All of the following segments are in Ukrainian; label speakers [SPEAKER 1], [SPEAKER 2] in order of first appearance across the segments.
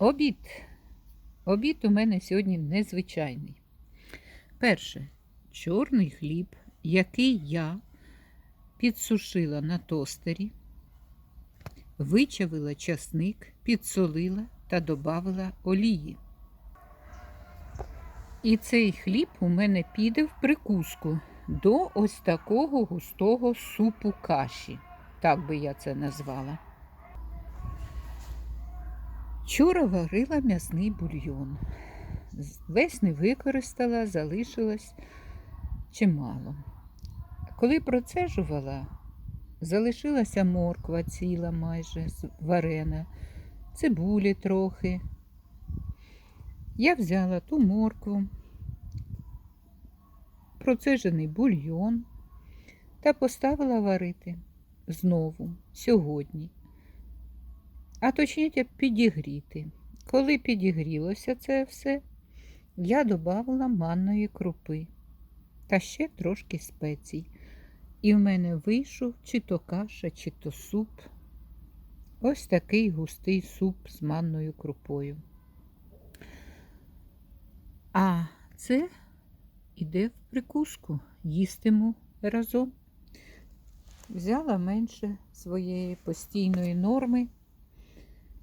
[SPEAKER 1] Обід. Обід у мене сьогодні незвичайний. Перше, чорний хліб, який я підсушила на тостері, вичавила часник, підсолила та додавила олії. І цей хліб у мене піде в прикуску до ось такого густого супу каші. Так би я це назвала. Вчора варила м'ясний бульйон. Весь не використала, залишилось чимало. Коли процежувала, залишилася морква ціла майже варена, цибулі трохи. Я взяла ту моркву, процежений бульйон та поставила варити знову сьогодні а точніше підігріти. Коли підігрілося це все, я додавала манної крупи та ще трошки спецій. І в мене вийшов чи то каша, чи то суп. Ось такий густий суп з манною крупою. А це іде в прикуску, їстиму разом. Взяла менше своєї постійної норми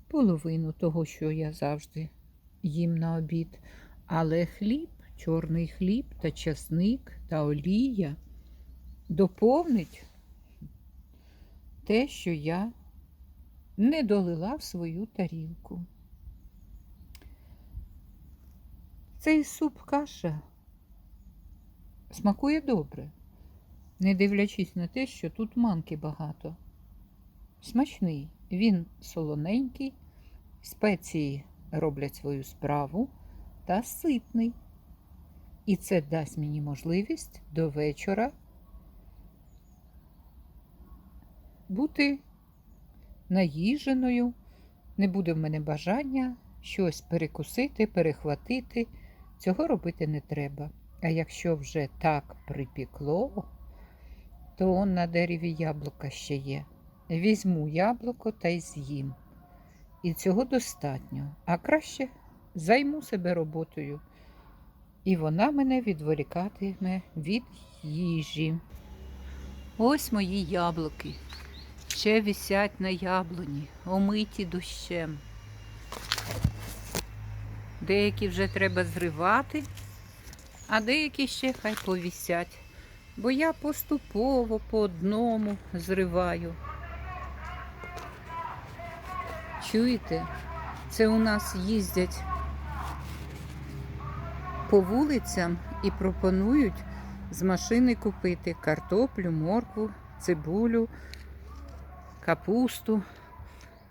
[SPEAKER 1] половину того, що я завжди їм на обід. Але хліб, чорний хліб та часник та олія доповнить те, що я не долила в свою тарілку. Цей суп каша смакує добре, не дивлячись на те, що тут манки багато. Смачний, він солоненький, спеції роблять свою справу та ситний. І це дасть мені можливість до вечора бути наїженою. Не буде в мене бажання щось перекусити, перехватити. Цього робити не треба. А якщо вже так припікло, то на дереві яблука ще є. Візьму яблуко та й з'їм. І цього достатньо. А краще займу себе роботою. І вона мене відволікатиме від їжі. Ось мої яблуки. Ще висять на яблуні, омиті дощем. Деякі вже треба зривати, а деякі ще хай повісять. Бо я поступово по одному зриваю. Чуєте? Це у нас їздять по вулицям і пропонують з машини купити картоплю, моркву, цибулю, капусту.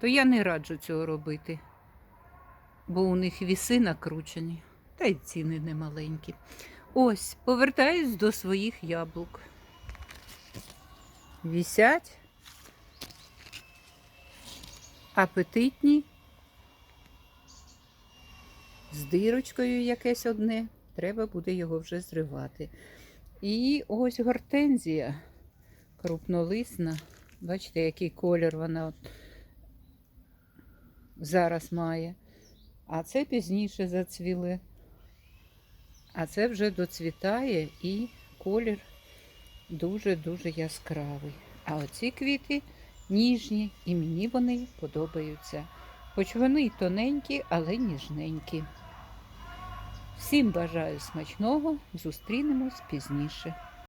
[SPEAKER 1] То я не раджу цього робити, бо у них віси накручені, та й ціни немаленькі. Ось, повертаюсь до своїх яблук. Вісять апетитні, з дирочкою якесь одне, треба буде його вже зривати. І ось гортензія крупнолисна. Бачите, який колір вона зараз має. А це пізніше зацвіли. А це вже доцвітає і колір дуже-дуже яскравий. А оці квіти ніжні, і мені вони подобаються. Хоч вони й тоненькі, але ніжненькі. Всім бажаю смачного, зустрінемось пізніше.